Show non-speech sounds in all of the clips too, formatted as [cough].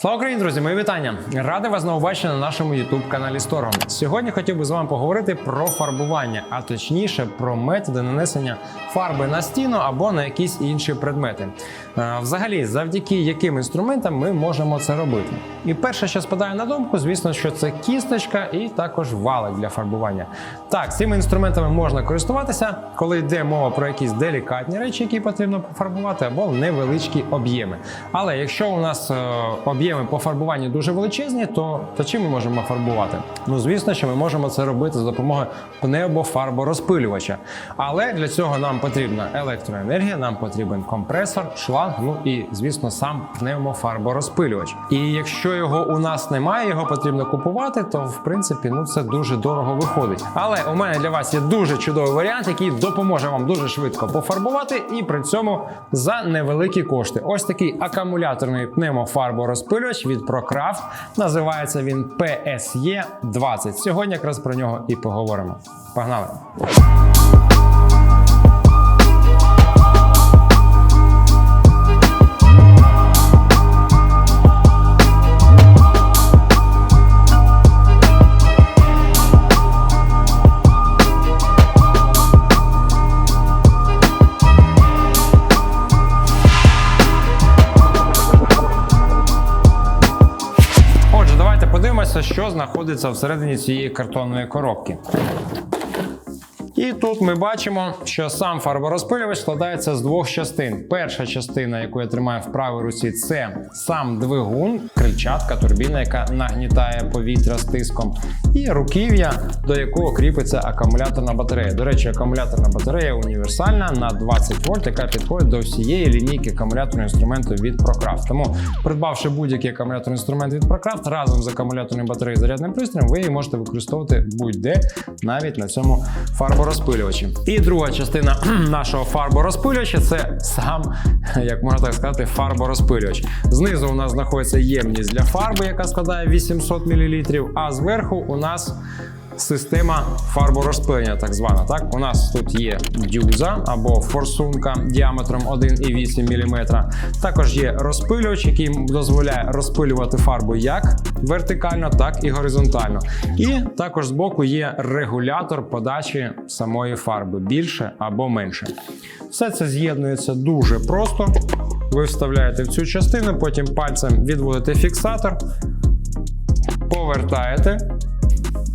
Слава Україні, друзі! Мої вітання! Радий вас знову бачити на нашому youtube каналі Сторгом. Сьогодні хотів би з вами поговорити про фарбування, а точніше про методи нанесення фарби на стіну або на якісь інші предмети. Е, Взагалі, завдяки яким інструментам ми можемо це робити. І перше, що спадає на думку, звісно, що це кісточка і також валик для фарбування. Так, цими інструментами можна користуватися, коли йде мова про якісь делікатні речі, які потрібно пофарбувати, або невеличкі об'єми. Але якщо у нас е, об'єми по фарбуванню дуже величезні, то, то чим ми можемо фарбувати? Ну, звісно, що ми можемо це робити за допомогою пневмофарборозпилювача. Але для цього нам потрібна електроенергія, нам потрібен компресор, шланг, ну і звісно, сам пневмофарборозпилювач. І якщо його у нас немає, його потрібно купувати, то в принципі ну це дуже дорого виходить. Але у мене для вас є дуже чудовий варіант, який допоможе вам дуже швидко пофарбувати і при цьому за невеликі кошти. Ось такий акумуляторний пневмофарборозпилювач від ProCraft. Називається він PSE 20. Сьогодні якраз про нього і поговоримо. Погнали! Подивимося, що знаходиться всередині цієї картонної коробки. І тут ми бачимо, що сам фарборозпилювач складається з двох частин. Перша частина, яку я тримаю в правій руці, це сам двигун, крильчатка, турбіна, яка нагнітає повітря з тиском, і руків'я, до якого кріпиться акумуляторна батарея. До речі, акумуляторна батарея універсальна на 20 вольт, яка підходить до всієї лінійки акумуляторного інструменту від ProCraft. Тому, придбавши будь-який акумуляторний інструмент від ProCraft, разом з акумуляторною батареєю зарядним пристроєм, ви її можете використовувати будь-де, навіть на цьому фарборозпилювачі. І друга частина [clears throat] нашого фарборозпилювача це сам, [laughs] як можна так сказати, фарборозпилювач. Знизу у нас знаходиться ємність для фарби, яка складає 800 мл, а зверху у нас Система фарборозпилення, так звана. Так, у нас тут є дюза або форсунка діаметром 1,8 мм. Також є розпилювач, який дозволяє розпилювати фарбу як вертикально, так і горизонтально. І також збоку є регулятор подачі самої фарби більше або менше. Все це з'єднується дуже просто. Ви вставляєте в цю частину, потім пальцем відводите фіксатор, повертаєте.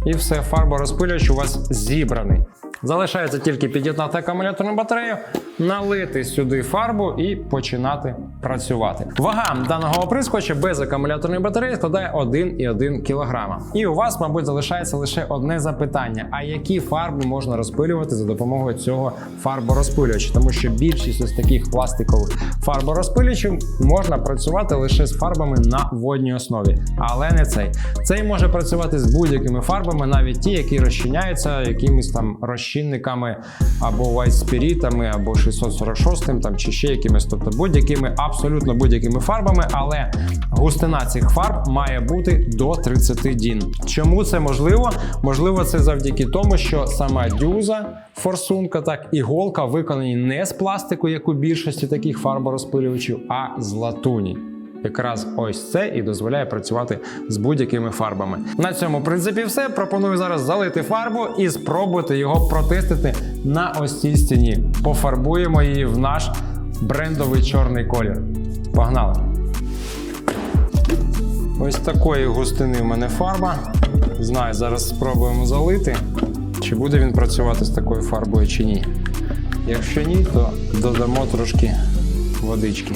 І все, фарборозпилювач у вас зібраний. Залишається тільки під'єднати акумуляторну батарею, налити сюди фарбу і починати працювати. Вага даного оприскувача без акумуляторної батареї складає 1,1 кг. І у вас, мабуть, залишається лише одне запитання: а які фарби можна розпилювати за допомогою цього фарборозпилювача? Тому що більшість ось таких пластикових фарборозпилювачів можна працювати лише з фарбами на водній основі, але не цей. Цей може працювати з будь-якими фарбами, навіть ті, які розчиняються якимись там розчинниками або вайтспірітами, або 646 там чи ще якимись, тобто будь-якими, абсолютно будь-якими фарбами, але густина цих фарб має бути до 30 дін. Чому це можливо? Можливо, це завдяки тому, що сама дюза, форсунка, так і голка виконані не з пластику, як у більшості таких фарборозпилювачів, а з латуні. Якраз ось це і дозволяє працювати з будь-якими фарбами. На цьому в принципі все. Пропоную зараз залити фарбу і спробувати його протестити на ось цій стіні. Пофарбуємо її в наш брендовий чорний колір. Погнали! Ось такої густини в мене фарба. Знаю, зараз спробуємо залити. Чи буде він працювати з такою фарбою, чи ні. Якщо ні, то додамо трошки водички.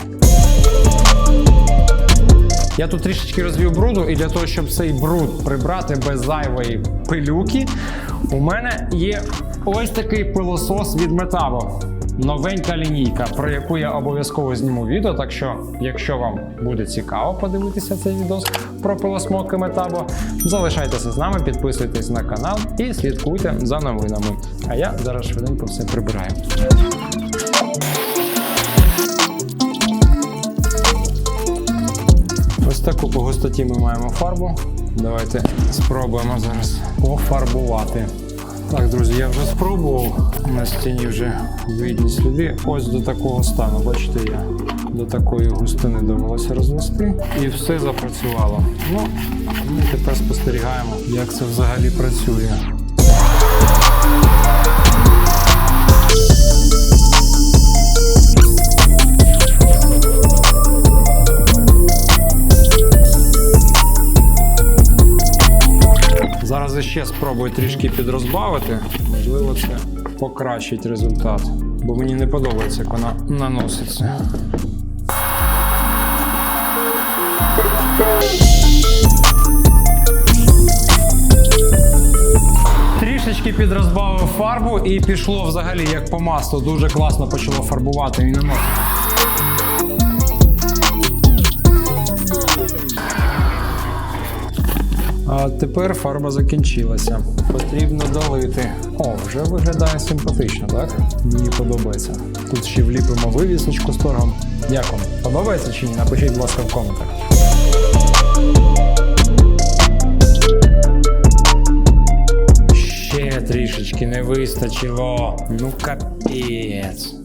Я тут трішечки розвів бруду, і для того, щоб цей бруд прибрати без зайвої пилюки, у мене є ось такий пилосос від Metabo. Новенька лінійка, про яку я обов'язково зніму відео. Так що, якщо вам буде цікаво подивитися цей відео про пилосмоки Metabo, залишайтеся з нами, підписуйтесь на канал і слідкуйте за новинами. А я зараз швиденько все прибираю. Таку по густоті ми маємо фарбу. Давайте спробуємо зараз пофарбувати. Так, друзі, я вже спробував. На стіні вже видні сліди. Ось до такого стану. Бачите, я до такої густини довелося розвести. І все запрацювало. Ну, ми тепер спостерігаємо, як це взагалі працює. Зараз ще спробую трішки підрозбавити. Можливо, це покращить результат. Бо мені не подобається, як вона наноситься. Трішечки підрозбавив фарбу і пішло взагалі як по маслу. Дуже класно почало фарбувати і наносити. А тепер фарба закінчилася. Потрібно долити. О, вже виглядає симпатично, так? Мені подобається. Тут ще вліпимо вивісочку з торгом. Як вам? Подобається чи ні? Напишіть, будь ласка, в коментах. Ще трішечки не вистачило. Ну капець.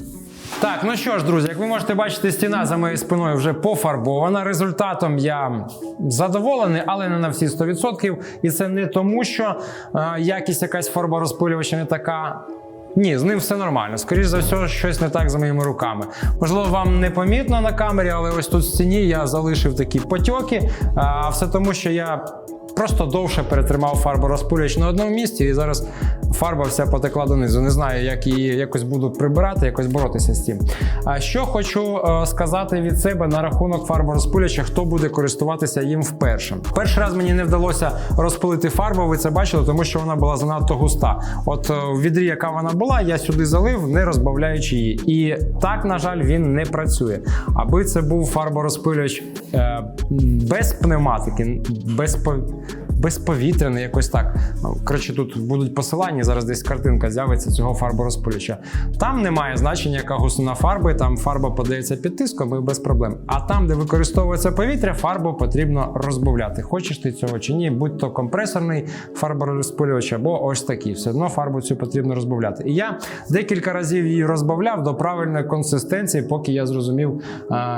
Так, ну що ж, друзі, як ви можете бачити, стіна за моєю спиною вже пофарбована. Результатом я задоволений, але не на всі 100%. І це не тому, що е, якість якась фарборозпилювача не така. Ні, з ним все нормально. Скоріше за все, щось не так з моїми руками. Можливо, вам не помітно на камері, але ось тут в стіні я залишив такі потьоки. А все тому, що я просто довше перетримав фарборозпилювач на одному місці, і зараз фарба вся потекла донизу. Не знаю, як її якось буду прибирати, якось боротися з цим. А що хочу е, сказати від себе на рахунок фарборозпилювача, хто буде користуватися їм вперше. Перший раз мені не вдалося розпилити фарбу, ви це бачили, тому що вона була занадто густа. От е, в відрі, яка вона була, я сюди залив, не розбавляючи її. І так, на жаль, він не працює. Аби це був фарборозпилювач е, без пневматики, без по- безповітряний, якось так. Ну, Коротше, тут будуть посилання, зараз десь картинка з'явиться цього фарборозпилювача. Там немає значення, яка густина фарби, там фарба подається під тиском і без проблем. А там, де використовується повітря, фарбу потрібно розбавляти. Хочеш ти цього чи ні, будь то компресорний фарборозпилювач або ось такий. Все одно фарбу цю потрібно розбавляти. І я декілька разів її розбавляв до правильної консистенції, поки я зрозумів,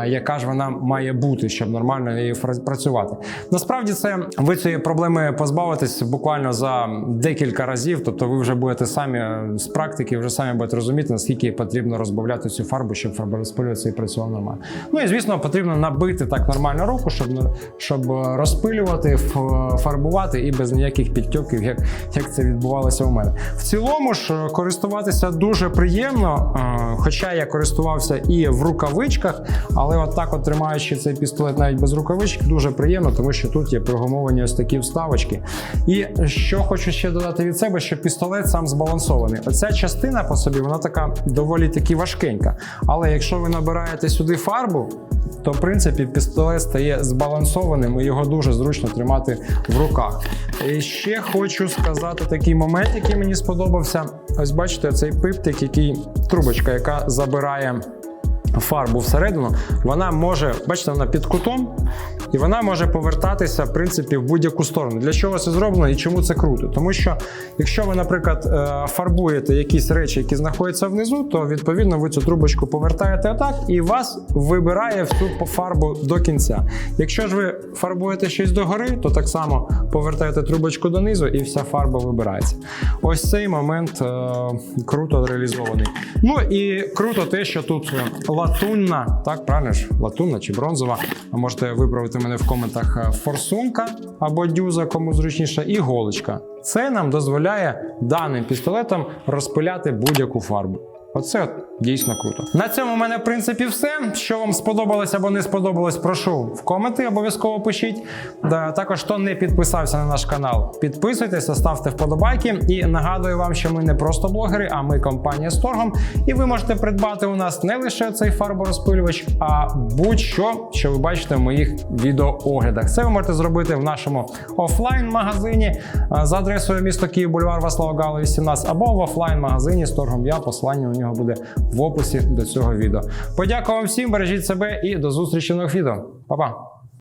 яка ж вона має бути, щоб нормально фра- працювати. Насправді це ви цієї проблеми позбавитесь буквально за декілька разів. Тобто ви вже будете самі е, з практики, вже самі будете розуміти, наскільки потрібно розбавляти цю фарбу, щоб фарборозпилюватися і працював нормально. Ну і звісно, потрібно набити так нормально руку, щоб, щоб е, розпилювати, фарбувати і без ніяких підтьоків, як, як це відбувалося у мене. В цілому ж е, користуватися дуже приємно, е, хоча я користувався і в рукавичках, але от так, от тримаючи цей пістолет навіть без рукавичок, дуже приємно, тому що тут є прогумовані ось такі вставочки. І що хочу ще додати від себе, що пістолет сам збалансований. Оця частина по собі вона така доволі таки важкенька. Але якщо ви набираєте сюди фарбу, то в принципі пістолет стає збалансованим і його дуже зручно тримати в руках. І ще хочу сказати такий момент, який мені сподобався. Ось бачите, цей пиптик, який трубочка, яка забирає. Фарбу всередину, вона може, бачите, вона під кутом, і вона може повертатися в принципі в будь-яку сторону. Для чого це зроблено і чому це круто? Тому що якщо ви, наприклад, е, фарбуєте якісь речі, які знаходяться внизу, то відповідно ви цю трубочку повертаєте отак, і вас вибирає всю фарбу до кінця. Якщо ж ви фарбуєте щось догори, то так само повертаєте трубочку донизу, і вся фарба вибирається. Ось цей момент е, круто реалізований. Ну і круто те, що тут латунна, так правильно ж, латунна чи бронзова. А можете виправити мене в коментах е, форсунка або дюза, кому зручніше, і голочка. Це нам дозволяє даним пістолетом розпиляти будь-яку фарбу. Оце дійсно круто. На цьому в мене в принципі все. Що вам сподобалось або не сподобалось, прошу в коменти обов'язково пишіть. Да, також хто не підписався на наш канал, підписуйтеся, ставте вподобайки. І нагадую вам, що ми не просто блогери, а ми компанія з торгом. І ви можете придбати у нас не лише цей фарборозпилювач, а будь-що, що ви бачите в моїх відеооглядах. Це ви можете зробити в нашому офлайн-магазині за адресою місто Київ, бульвар Васлава Гала, 18, або в офлайн-магазині з торгом я. Посилання на нього буде в описі до цього відео. Подякую вам всім, бережіть себе і до зустрічі в нових відео. Па-па!